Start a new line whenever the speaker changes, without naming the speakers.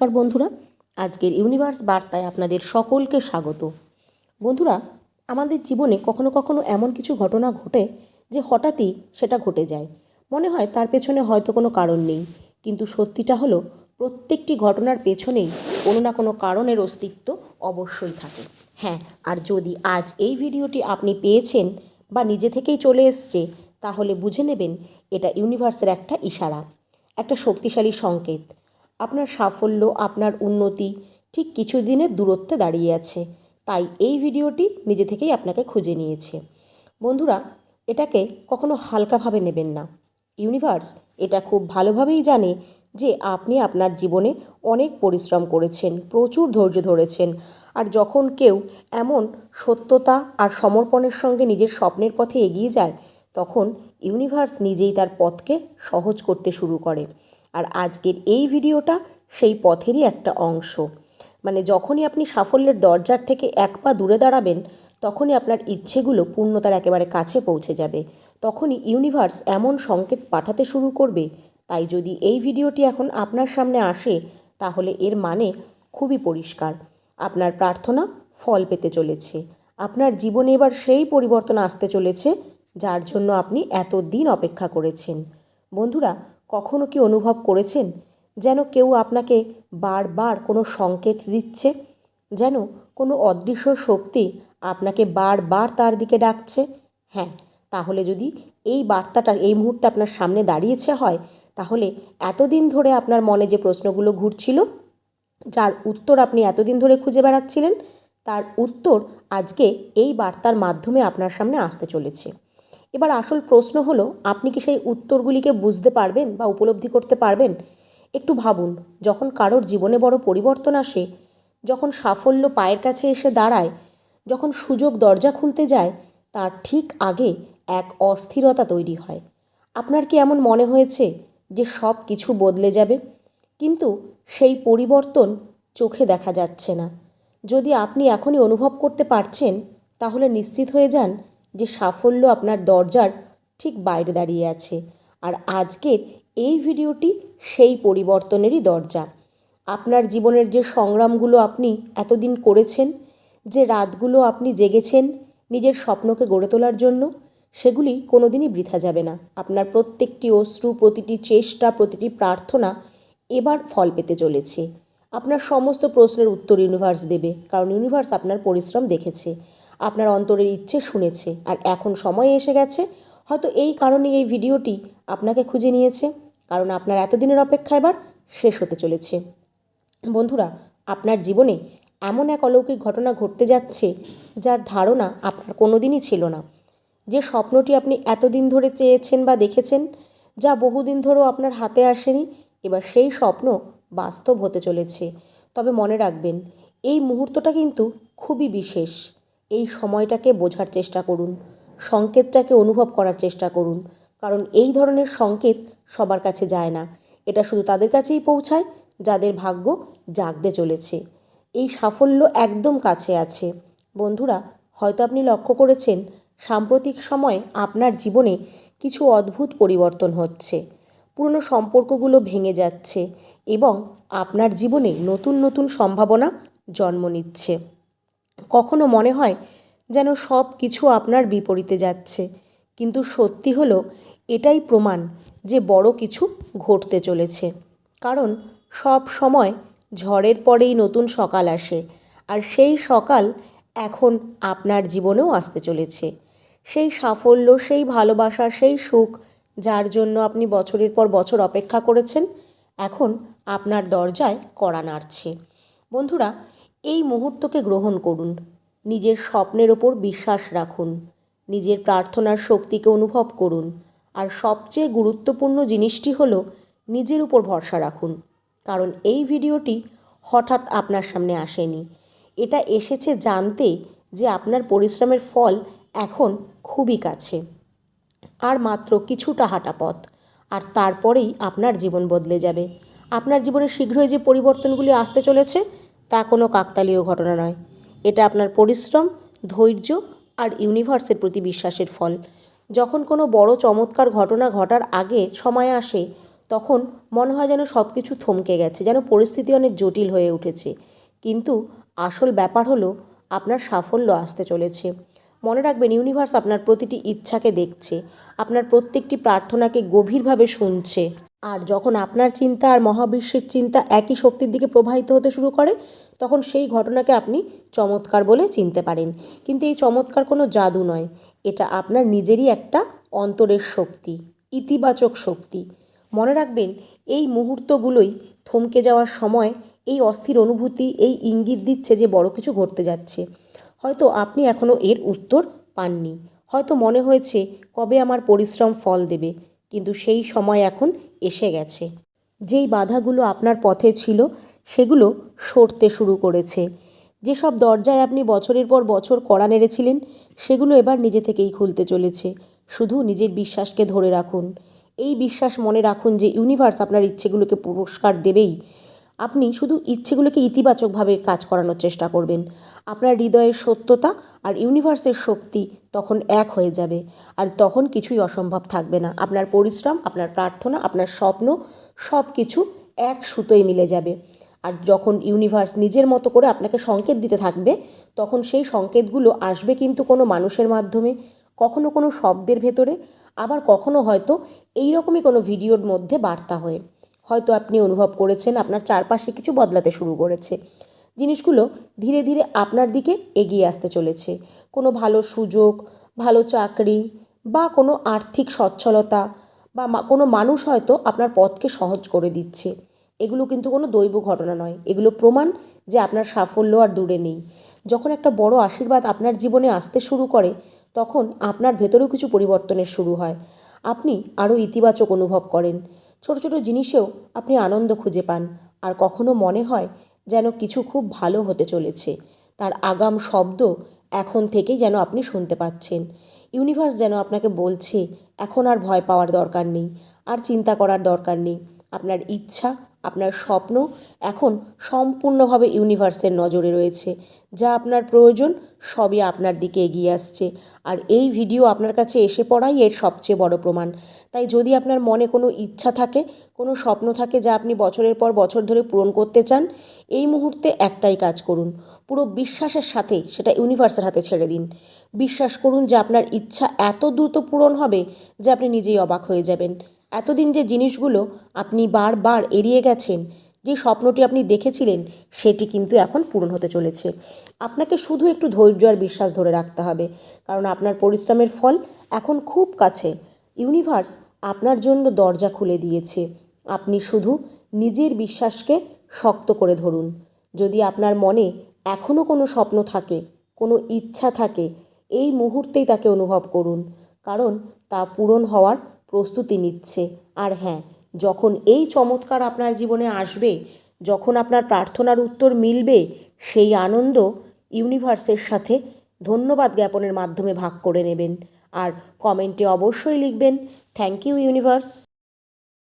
নমস্কার বন্ধুরা, আজকের ইউনিভার্স বার্তায় আপনাদের সকলকে স্বাগত। বন্ধুরা, আমাদের জীবনে কখনো কখনো এমন কিছু ঘটনা ঘটে যে হঠাৎই সেটা ঘটে যায়। মনে হয় তার পেছনে হয়তো কোনো কারণ নেই, কিন্তু সত্যিটা হলো প্রত্যেকটি ঘটনার পেছনেই কোনো না কোনো কারণের অস্তিত্ব অবশ্যই থাকে। হ্যাঁ আর যদি আজ এই ভিডিওটি আপনি পেয়েছেন বা নিজে থেকেই চলে এসছে, তাহলে বুঝে নেবেন এটা ইউনিভার্সের একটা ইশারা, একটা শক্তিশালী সংকেত। আপনার সাফল্য, আপনার উন্নতি ঠিক কিছু দিনের দূরত্বে দাঁড়িয়ে আছে। তাই এই ভিডিওটি নিজে থেকেই আপনাকে খুঁজে নিয়েছে। বন্ধুরা, এটাকে কখনো হালকাভাবে নেবেন না। ইউনিভার্স এটা খুব ভালোভাবেই জানে যে আপনি আপনার জীবনে অনেক পরিশ্রম করেছেন, প্রচুর ধৈর্য ধরেছেন আর যখন কেউ এমন সত্যতা আর সমর্পণের সঙ্গে নিজের স্বপ্নের পথে এগিয়ে যায়, তখন ইউনিভার্স নিজেই তার পথকে সহজ করতে শুরু করে। আর আজকের এই ভিডিওটা সেই পথেরই একটা অংশ। মানে যখনই আপনি সাফল্যের দরজার থেকে এক পা দূরে দাঁড়াবেন, তখনই আপনার ইচ্ছেগুলো পূর্ণতার একেবারে কাছে পৌঁছে যাবে। তখনই ইউনিভার্স এমন সংকেত পাঠাতে শুরু করবে। তাই যদি এই ভিডিওটি এখন আপনার সামনে আসে, তাহলে এর মানে খুবই পরিষ্কার। আপনার প্রার্থনা ফল পেতে চলেছে। আপনার জীবনে এবার সেই পরিবর্তন আসতে চলেছে, যার জন্য আপনি এত দিন অপেক্ষা করেছেন। বন্ধুরা কখনো কি অনুভব করেছেন যেন কেউ আপনাকে বারবার কোনো সংকেত দিচ্ছে? যেন কোনো অদৃশ্য শক্তি আপনাকে বারবার তার দিকে ডাকছে? হ্যাঁ তাহলে যদি এই বার্তাটা, এই মুহূর্তে আপনার সামনে দাঁড়িয়েছে হয়, তাহলে এতদিন ধরে আপনার মনে যে প্রশ্নগুলো ঘুরছিল, যার উত্তর আপনি এতদিন ধরে খুঁজে বেড়াচ্ছিলেন, তার উত্তর আজকে এই বার্তার মাধ্যমে আপনার সামনে আসতে চলেছে। এবার আসল প্রশ্ন হলো, আপনি কি সেই উত্তরগুলিকে বুঝতে পারবেন বা উপলব্ধি করতে পারবেন? একটু ভাবুন, যখন কারোর জীবনে বড় পরিবর্তন আসে, যখন সাফল্য পায়ের কাছে এসে দাঁড়ায়, যখন সুযোগ দরজা খুলতে যায়, তার ঠিক আগে এক অস্থিরতা তৈরি হয়। আপনার কি এমন মনে হয়েছে যে সব কিছু বদলে যাবে? কিন্তু সেই পরিবর্তন চোখে দেখা যাচ্ছে না। যদি আপনি এখনই অনুভব করতে পারছেন, তাহলে নিশ্চিত হয়ে যান যে সাফল্য আপনার দরজার ঠিক বাইরে দাঁড়িয়ে আছে। আর আজকের এই ভিডিওটি সেই পরিবর্তনেরই দরজা। আপনার জীবনের যে সংগ্রামগুলো আপনি এতদিন করেছেন, যে রাতগুলো আপনি জেগেছেন নিজের স্বপ্নকে গড়ে তোলার জন্য, সেগুলি কোনোদিনই বৃথা যাবে না। আপনার প্রত্যেকটি অশ্রু, প্রতিটি চেষ্টা, প্রতিটি প্রার্থনা এবার ফল পেতে চলেছে। আপনার সমস্ত প্রশ্নের উত্তর ইউনিভার্স দেবে, কারণ ইউনিভার্স আপনার পরিশ্রম দেখেছে। আপনার অন্তরের ইচ্ছে শুনেছে আর এখন সময় এসে গেছে। হয়তো এই কারণেই এই ভিডিওটি আপনাকে খুঁজে নিয়েছে, কারণ আপনার এতদিনের অপেক্ষা এবার শেষ হতে চলেছে। বন্ধুরা, আপনার জীবনে এমন এক অলৌকিক ঘটনা ঘটতে যাচ্ছে যার ধারণা আপনার কোনো দিনই ছিল না। যে স্বপ্নটি আপনি এতদিন ধরে চেয়েছেন বা দেখেছেন, যা বহুদিন ধরেও আপনার হাতে আসেনি, এবার সেই স্বপ্ন বাস্তব হতে চলেছে। তবে মনে রাখবেন, এই মুহূর্তটা কিন্তু খুবই বিশেষ। এই সময়টাকে বোঝার চেষ্টা করুন, সংকেতটাকে অনুভব করার চেষ্টা করুন, কারণ এই ধরনের সংকেত সবার কাছে যায় না। এটা শুধু তাদের কাছেই পৌঁছায়, যাদের ভাগ্য জাগতে চলেছে। এই সাফল্য একদম কাছে আছে। বন্ধুরা, হয়তো আপনি লক্ষ্য করেছেন, সাম্প্রতিক সময়ে আপনার জীবনে কিছু অদ্ভুত পরিবর্তন হচ্ছে। পুরনো সম্পর্কগুলো ভেঙে যাচ্ছে এবং আপনার জীবনে নতুন নতুন সম্ভাবনা জন্ম নিচ্ছে। কখনো মনে হয় যেন সব কিছু আপনার বিপরীতে যাচ্ছে, কিন্তু সত্যি হলো এটাই প্রমাণ যে বড় কিছু ঘটতে চলেছে। কারণ সব সময় ঝড়ের পরেই নতুন সকাল আসে, আর সেই সকাল এখন আপনার জীবনেও আসতে চলেছে। সেই সাফল্য, সেই ভালোবাসা, সেই সুখ যার জন্য আপনি বছরের পর বছর অপেক্ষা করেছেন, এখন আপনার দরজায় কড়া নাড়ছে। বন্ধুরা এই মুহূর্তকে গ্রহণ করুন। নিজের স্বপ্নের ওপর বিশ্বাস রাখুন। নিজের প্রার্থনার শক্তিকে অনুভব করুন। আর সবচেয়ে গুরুত্বপূর্ণ জিনিসটি হলো নিজের উপর ভরসা রাখুন। কারণ এই ভিডিওটি হঠাৎ আপনার সামনে আসেনি। এটা এসেছে জানতে যে আপনার পরিশ্রমের ফল এখন খুবই কাছে। আর মাত্র কিছুটা হাঁটা পথ। আর তারপরেই আপনার জীবন বদলে যাবে। আপনার জীবনে শীঘ্রই যে পরিবর্তনগুলি আসতে চলেছে তা কোনো কাকতালীয় ঘটনা নয়। এটা আপনার পরিশ্রম, ধৈর্য আর ইউনিভার্সের প্রতি বিশ্বাসের ফল। যখন কোনো বড় চমৎকার ঘটনা ঘটার আগে সময় আসে, তখন মনে হয় যেন সব কিছু থমকে গেছে, যেন পরিস্থিতি অনেক জটিল হয়ে উঠেছে। কিন্তু আসল ব্যাপার হলো, আপনার সাফল্য আসতে চলেছে। মনে রাখবেন, ইউনিভার্স আপনার প্রতিটি ইচ্ছাকে দেখছে, আপনার প্রত্যেকটি প্রার্থনাকে গভীরভাবে শুনছে। আর যখন আপনার চিন্তা আর মহাবিশ্বের চিন্তা একই শক্তির দিকে প্রবাহিত হতে শুরু করে, তখন সেই ঘটনাকে আপনি চমৎকার বলে চিনতে পারেন। কিন্তু এই চমৎকার কোনো জাদু নয়। এটা আপনার নিজেরই একটা অন্তরের শক্তি, ইতিবাচক শক্তি। মনে রাখবেন, এই মুহূর্তগুলোই থমকে যাওয়ার সময় এই অস্থির অনুভূতি, এই ইঙ্গিত দিচ্ছে যে বড় কিছু ঘটতে যাচ্ছে। হয়তো আপনি এখনও এর উত্তর পাননি। হয়তো মনে হয়েছে, কবে আমার পরিশ্রম ফল দেবে? কিন্তু সেই সময় এখন এসে গেছে। যেই বাধাগুলো আপনার পথে ছিল, সেগুলো সরতে শুরু করেছে। যেসব দরজায় আপনি বছরের পর বছর কড়া নেড়েছিলেন, সেগুলো এবার নিজে থেকেই খুলতে চলেছে। শুধু নিজের বিশ্বাসকে ধরে রাখুন। এই বিশ্বাস মনে রাখুন যে ইউনিভার্স আপনার ইচ্ছেগুলোকে পুরস্কার দেবেই। আপনি শুধু ইচ্ছেগুলোকে ইতিবাচকভাবে কাজ করানোর চেষ্টা করবেন। আপনার হৃদয়ের সত্যতা আর ইউনিভার্সের শক্তি তখন এক হয়ে যাবে। আর তখন কিছুই অসম্ভব থাকবে না। আপনার পরিশ্রম, আপনার প্রার্থনা, আপনার স্বপ্ন সব কিছু এক সুতোয় মিলে যাবে। আর যখন ইউনিভার্স নিজের মতো করে আপনাকে সংকেত দিতে থাকবে, তখন সেই সংকেতগুলো আসবে কিন্তু কোনো মানুষের মাধ্যমে, কখনো কোনো শব্দের ভেতরে, আবার কখনো হয়তো এই রকমই কোনো ভিডিওর মধ্যে বার্তা হয়ে। হয়তো আপনি অনুভব করেছেন, আপনার চারপাশে কিছু বদলাতে শুরু করেছে। জিনিসগুলো ধীরে ধীরে আপনার দিকে এগিয়ে আসতে চলেছে। কোনো ভালো সুযোগ, ভালো চাকরি বা কোনো আর্থিক সচ্ছলতা বা কোনো মানুষ হয়তো আপনার পথকে সহজ করে দিচ্ছে। এগুলো কিন্তু কোনো দৈব ঘটনা নয়। এগুলো প্রমাণ যে আপনার সাফল্য আর দূরে নেই। যখন একটা বড় আশীর্বাদ আপনার জীবনে আসতে শুরু করে, তখন আপনার ভেতরেও কিছু পরিবর্তনের শুরু হয়। আপনি আরও ইতিবাচক অনুভব করেন। ছোট ছোট জিনিসেও আপনি আনন্দ খুঁজে পান। আর কখনো মনে হয় যেন কিছু খুব ভালো হতে চলেছে। তার আগাম শব্দ এখন থেকে যেন আপনি শুনতে পাচ্ছেন। ইউনিভার্স যেন আপনাকে বলছে, এখন আর ভয় পাওয়ার দরকার নেই। আর চিন্তা করার দরকার নেই। আপনার ইচ্ছা আপনার স্বপ্ন এখন সম্পূর্ণভাবে ইউনিভার্সের নজরে রয়েছে। যা আপনার প্রয়োজন, সবই আপনার দিকে এগিয়ে আসছে। আর এই ভিডিও আপনার কাছে এসে পড়াই এর সবচেয়ে বড় প্রমাণ। তাই যদি আপনার মনে কোনো ইচ্ছা থাকে, কোনো স্বপ্ন থাকে যা আপনি বছরের পর বছর ধরে পূরণ করতে চান, এই মুহূর্তে একটাই কাজ করুন। পুরো বিশ্বাসের সাথে সেটা ইউনিভার্সের হাতে ছেড়ে দিন। বিশ্বাস করুন যে আপনার ইচ্ছা এত দ্রুত পূরণ হবে যে আপনি নিজেই অবাক হয়ে যাবেন। এতদিন যে জিনিসগুলো আপনি বারবার এড়িয়ে গেছেন, যে স্বপ্নটি আপনি দেখেছিলেন, সেটি কিন্তু এখন পূরণ হতে চলেছে। আপনাকে শুধু একটু ধৈর্য আর বিশ্বাস ধরে রাখতে হবে, কারণ আপনার পরিশ্রমের ফল এখন খুব কাছে। ইউনিভার্স আপনার জন্য দরজা খুলে দিয়েছে। আপনি শুধু নিজের বিশ্বাসকে শক্ত করে ধরুন। যদি আপনার মনে এখনও কোনো স্বপ্ন থাকে, কোনো ইচ্ছা থাকে, এই মুহূর্তেই তাকে অনুভব করুন, কারণ তা পূরণ হওয়ার প্রস্তুতি নিচ্ছে। আর হ্যাঁ যখন এই চমৎকার আপনার জীবনে আসবে, যখন আপনার প্রার্থনার উত্তর মিলবে, সেই আনন্দ ইউনিভার্সের সাথে ধন্যবাদ জ্ঞাপনের মাধ্যমে ভাগ করে নেবেন। আর কমেন্টে অবশ্যই লিখবেন থ্যাংক ইউ ইউনিভার্স